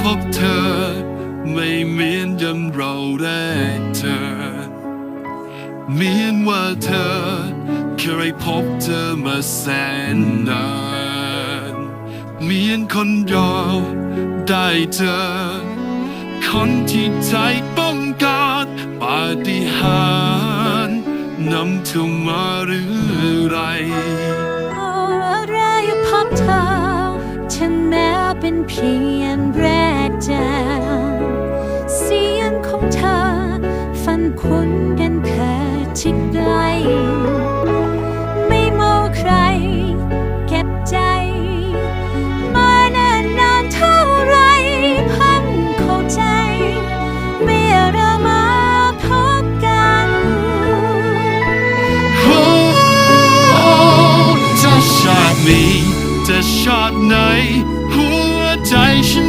พบเธอ ไม่เหมือนยำเราแรกเจอเหมือนว่าเธอเคยพบเธอมาแสนนานเหมือนคนรอได้เจอ คนที่ใจต้องการปาฏิหาริย์นำเธอมาหรือไรอะไรพบเธอฉันแม้เป็นเพียงแร เจอเสียงของเธอ ฟันคุ้นกันเคยที่ไกลไม่เมองใคร เก็บใจ มานานนานเท่าไรเพันเข้าใจ เมื่อเรามาพบกัน โอ้จะชาตินี้จะชาติไหน หัวใจฉัน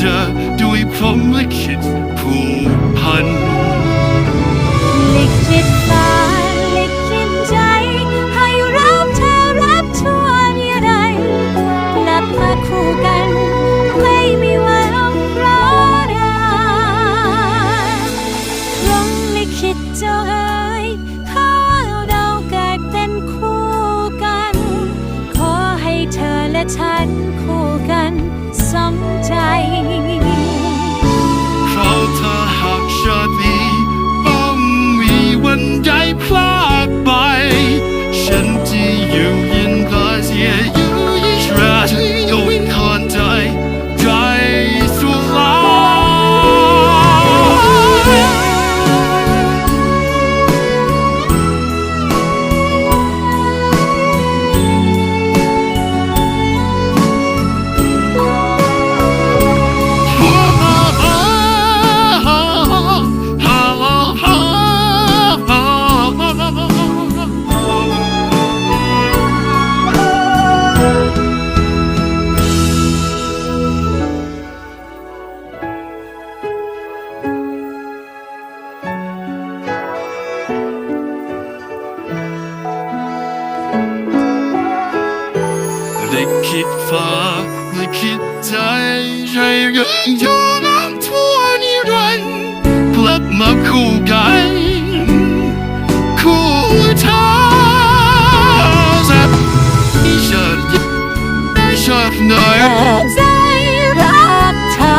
เจอด้วยพรหมลิขิตผูกพัน ลิขิตฟ้าลิขิตใจ ให้รับเธอรับชวนิรันดร์กลับมาคู่กัน ไม่มีวันร้อนรานพรหมลิขิตเจ้าเอ๋ยถ้าเราเกิดเป็นคู่กัน ขอให้เธอและฉัน คิดฟ้าได้คิดใจใช่ยังอยู่น้ำทั่วนิรันดร์กลับมาคู่กันคู่เธอสักชาติชาติไหน่อยใจรักเธอ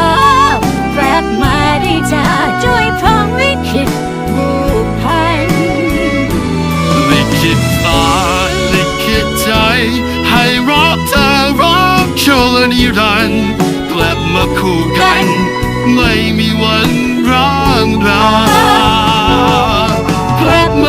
รักมาได้จาก นิรันด์กลับมาคู่กัน ไม่มีวันร้างรากา